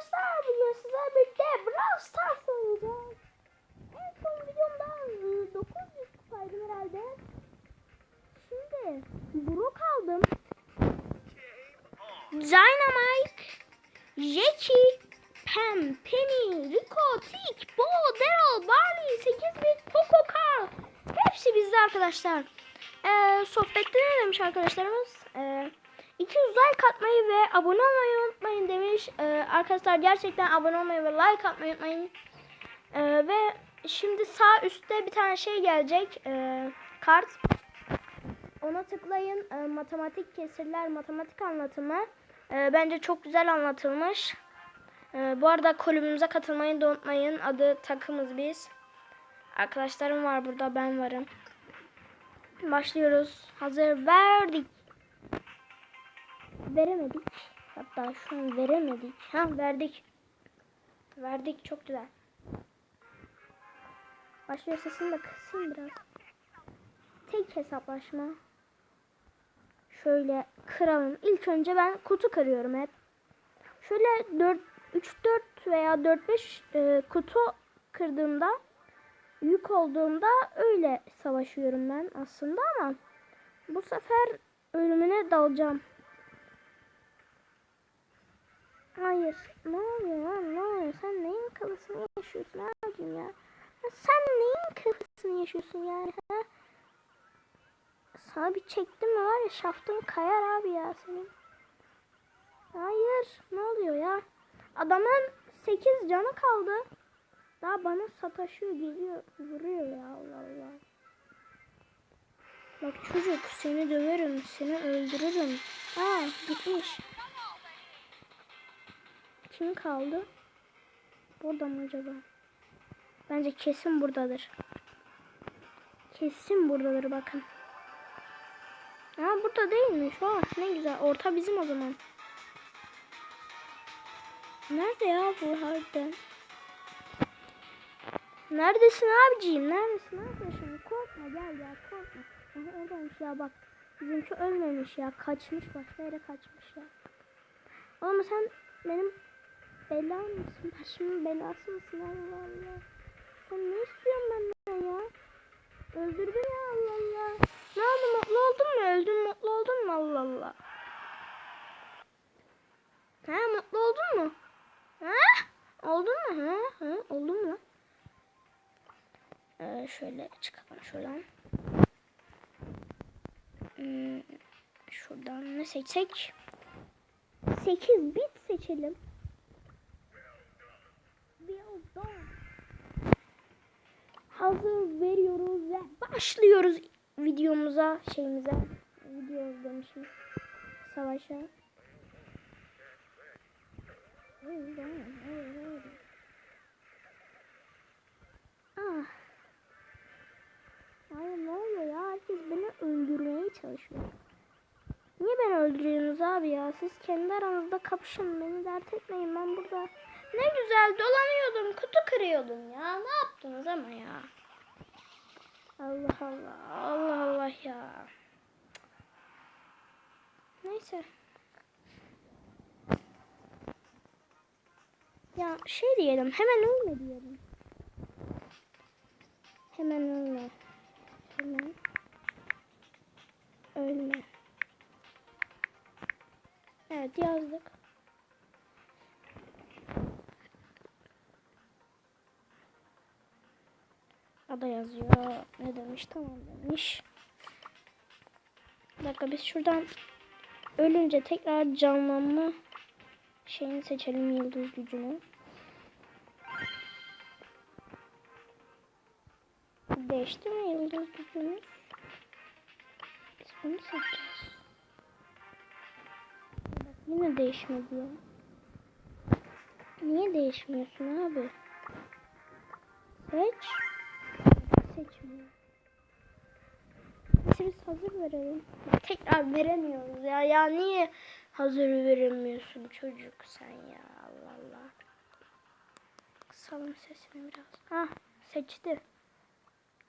arkadaşlar bugün sizlerle birlikte Brawl Stars oynayacağız. En son videomda e, 900 kupaydım herhalde. Şimdi Brook aldım. Dynamite, Jackie, Pam, Penny, Rico, Tick, Bo, Daryl, Barley, 8 bit, Poco, Carl. Hepsi bizde arkadaşlar. Ee, sohbette ne demiş arkadaşlarımız? Ee, 200 like atmayı ve abone olmayı unutmayın demiş. Ee, arkadaşlar gerçekten abone olmayı ve like atmayı unutmayın. Ee, ve şimdi sağ üstte bir tane şey gelecek. Ee, kart. Ona tıklayın. Ee, matematik kesirler, matematik anlatımı. Ee, bence çok güzel anlatılmış. Ee, bu arada kulübümüze katılmayı da unutmayın. Adı takımız biz. Arkadaşlarım var burada, ben varım. Başlıyoruz. Hazır verdik. Veremedik. Hatta şu an veremedik. Ha verdik. Verdik çok güzel. Başlıyor sesini de kısayım biraz. Tek hesaplaşma. Şöyle kıralım. İlk önce ben kutu kırıyorum hep. Şöyle 4 3 4 veya 4 5 e, kutu kırdığımda yük olduğumda öyle savaşıyorum ben aslında ama bu sefer ölümüne dalacağım. Hayır. Ne oluyor lan? Ne oluyor? Sen neyin kafasını yaşıyorsun abicim ya? Sen neyin kafasını yaşıyorsun yani? Ha? Sana bir çektim mi var ya şaftın kayar abi ya senin. Hayır. Ne oluyor ya? Adamın 8 canı kaldı. Daha bana sataşıyor geliyor. Vuruyor ya Allah Allah. Bak çocuk seni döverim. Seni öldürürüm. Aa gitmiş. Kim kaldı? Burada mı acaba? Bence kesin buradadır. Kesin buradadır bakın. Aa burada değilmiş. Aa ne güzel. Orta bizim o zaman. Nerede ya bu harbiden? Neredesin abiciğim? Neredesin arkadaşım? Korkma gel ya korkma. Aha oradaymış ya bak. Bizimki ölmemiş ya. Kaçmış başka yere kaçmış ya. Ama sen benim bela mısın? Başımın belası mısın? Allah Allah. Sen ne istiyorsun benden ya? Öldür beni Allah Allah. Ne oldu mutlu oldun mu? Öldün mutlu oldun mu? Allah Allah. Ha mutlu oldun mu? Ha? Oldun mu? Ha? Ha? Oldun mu? Ee, şöyle çıkalım şuradan. Hmm, şuradan ne seçsek? 8 bit seçelim. Hazır veriyoruz ve başlıyoruz videomuza, şeyimize. Video demişim. Savaşa. Ah. Ay ne oluyor ya? Herkes beni öldürmeye çalışıyor. Niye beni öldürüyorsunuz abi ya? Siz kendi aranızda kapışın. Beni dert etmeyin. Ben burada ne güzel dolanıyordum. Kutu kırıyordum ya. Ne yaptınız ama ya? Allah Allah. Allah Allah ya. Neyse. Ya şey diyelim. Hemen ölme diyelim. Hemen ölme. Hemen ölme. Evet yazdık. Ada yazıyor. Ne demiş? Tamam demiş. Bir dakika biz şuradan ölünce tekrar canlanma şeyini seçelim yıldız gücünü. Değişti mi yıldız gücümüz? Biz bunu seçeceğiz. Bak yine değişmedi ya. Niye değişmiyorsun abi? Seç. Neyse biz hazır verelim. Tekrar veremiyoruz ya. Ya niye hazır veremiyorsun çocuk sen ya Allah Allah. Kısalım sesini biraz. Ah seçti.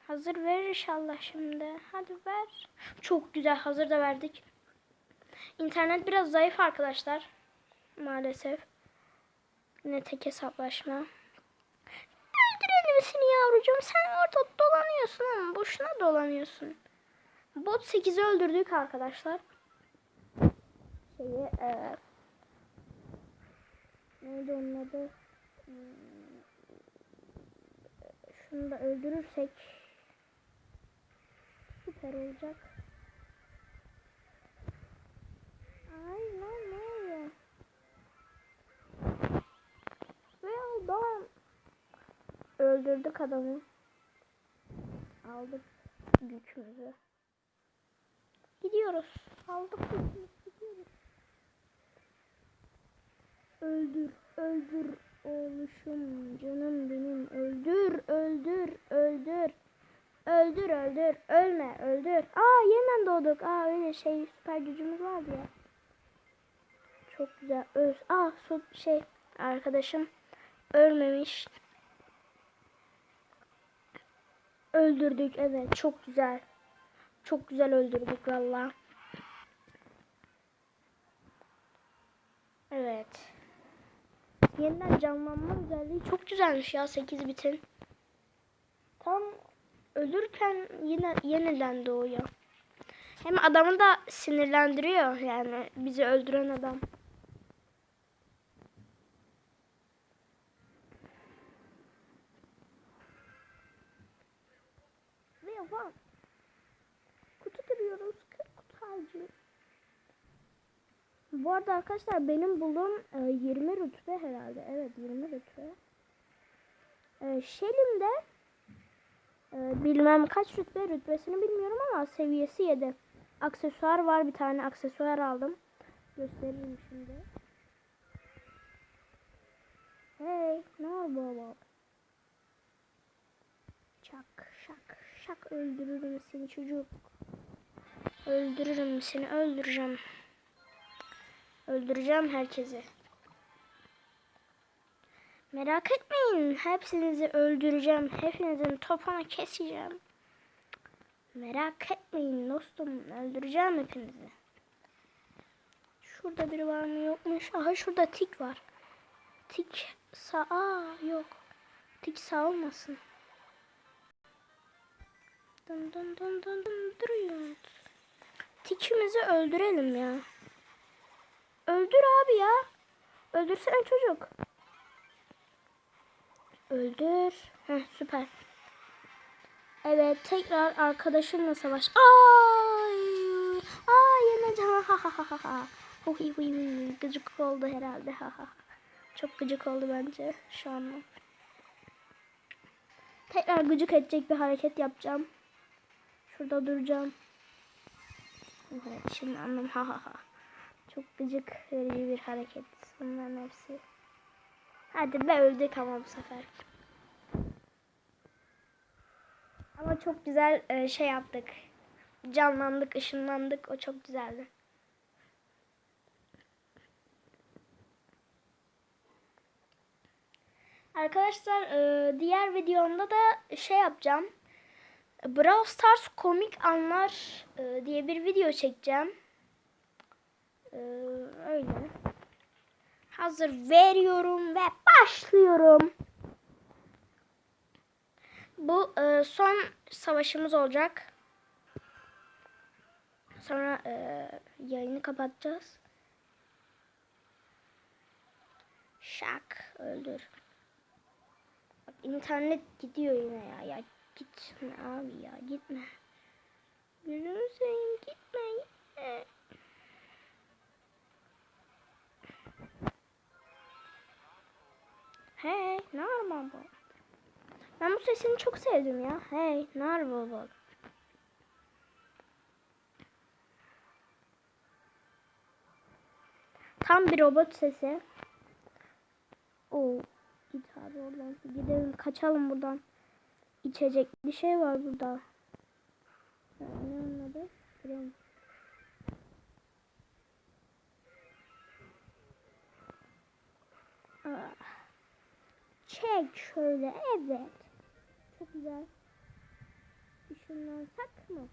Hazır ver inşallah şimdi. Hadi ver. Çok güzel hazır da verdik. İnternet biraz zayıf arkadaşlar. Maalesef. Yine tek hesaplaşma. Öldürelim seni yavrucuğum. Sen orada dolanıyorsun ama boşuna dolanıyorsun. Bot 8'i öldürdük arkadaşlar. Şeyi e, neydi onun adı? Hmm, Şunu da öldürürsek süper olacak. Ay lan ne? Well done. Öldürdük adamı. Aldık gücümüzü. Gidiyoruz. Aldık gücümüzü gidiyoruz. Öldür, öldür oğluşum, canım benim. Öldür, öldür, öldür. Öldür, öldür, ölme, öldür. Aa yeniden doğduk. Aa öyle şey süper gücümüz vardı ya. Çok güzel. Öz. Aa su şey arkadaşım ölmemiş. Öldürdük evet çok güzel. Çok güzel öldürdük valla. Evet. Yeniden canlanma özelliği çok güzelmiş ya 8 bitin. Tam ölürken yine yeniden doğuyor. Hem adamı da sinirlendiriyor yani bizi öldüren adam. Ve yapalım. Kutu kırıyoruz. Kır Bu arada arkadaşlar benim bulduğum e, 20 rütbe herhalde. Evet 20 rütbe. E, Şelim'de e, bilmem kaç rütbe rütbesini bilmiyorum ama seviyesi 7. Aksesuar var bir tane aksesuar aldım. Gösteririm şimdi. Hey ne var baba? Şak şak şak öldürürüm seni çocuk. Öldürürüm seni öldüreceğim. Öldüreceğim herkesi. Merak etmeyin. Hepsinizi öldüreceğim. Hepinizin topunu keseceğim. Merak etmeyin dostum. Öldüreceğim hepinizi. Şurada biri var mı yokmuş. Aha şurada tik var. Tik sağ Aa, yok. Tik sağ olmasın. Dın dın dın dın dın duruyor. Tikimizi öldürelim ya. Öldür abi ya. Öldürsene çocuk. Öldür. Heh, süper. Evet tekrar arkadaşınla savaş. Ay! Ay. Ha ha ha ha ha. Huy huy huy. Gıcık oldu herhalde. Ha ha. Çok gıcık oldu bence şu an. Tekrar gıcık edecek bir hareket yapacağım. Şurada duracağım. Evet şimdi anladım. Ha ha ha. Çok gıcık verici bir hareket. Bunların hepsi. Hadi be öldük ama bu sefer. Ama çok güzel e, şey yaptık. Canlandık, ışınlandık. O çok güzeldi. Arkadaşlar e, diğer videomda da şey yapacağım. Brawl Stars komik anlar e, diye bir video çekeceğim. E, öyle. Hazır veriyorum ve başlıyorum. Bu e, son savaşımız olacak. Sonra e, yayını kapatacağız. Şak öldür. Bak internet gidiyor yine ya. Ya gitme abi ya gitme. Gözünü seveyim gitme gitme. Hey, araba bu? Ben bu sesini çok sevdim ya. Hey, araba bu? Tam bir robot sesi. Oo, git abi oradan. Gidelim, kaçalım buradan. İçecek bir şey var burada. Ne onun adı? Krem. Ah. Çek şöyle evet. Çok güzel. Işınlansak mı?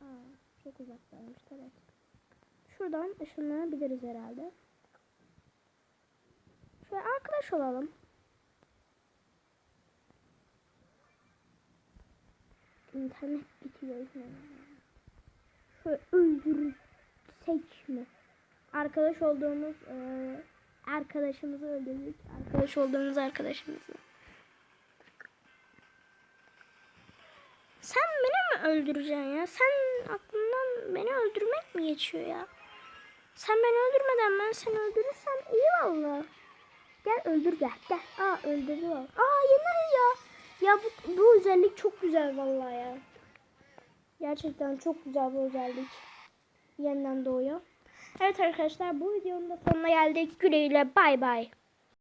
Aa, çok uzaktaymış evet. Şuradan ışınlanabiliriz herhalde. Şöyle arkadaş olalım. İnternet bitiyor. Şöyle öldürsek mi? Arkadaş olduğumuz eee, arkadaşımızı öldürdük. Arkadaş olduğumuz arkadaşımızı. Sen beni mi öldüreceksin ya? Sen aklından beni öldürmek mi geçiyor ya? Sen beni öldürmeden ben seni öldürürsem iyi valla. Gel öldür gel gel. Aa öldürdü o. Aa yener ya. Ya bu, bu özellik çok güzel vallahi ya. Gerçekten çok güzel bu özellik. Yeniden doğuyor. Evet arkadaşlar bu videonun da sonuna geldik. Güle güle bay bay.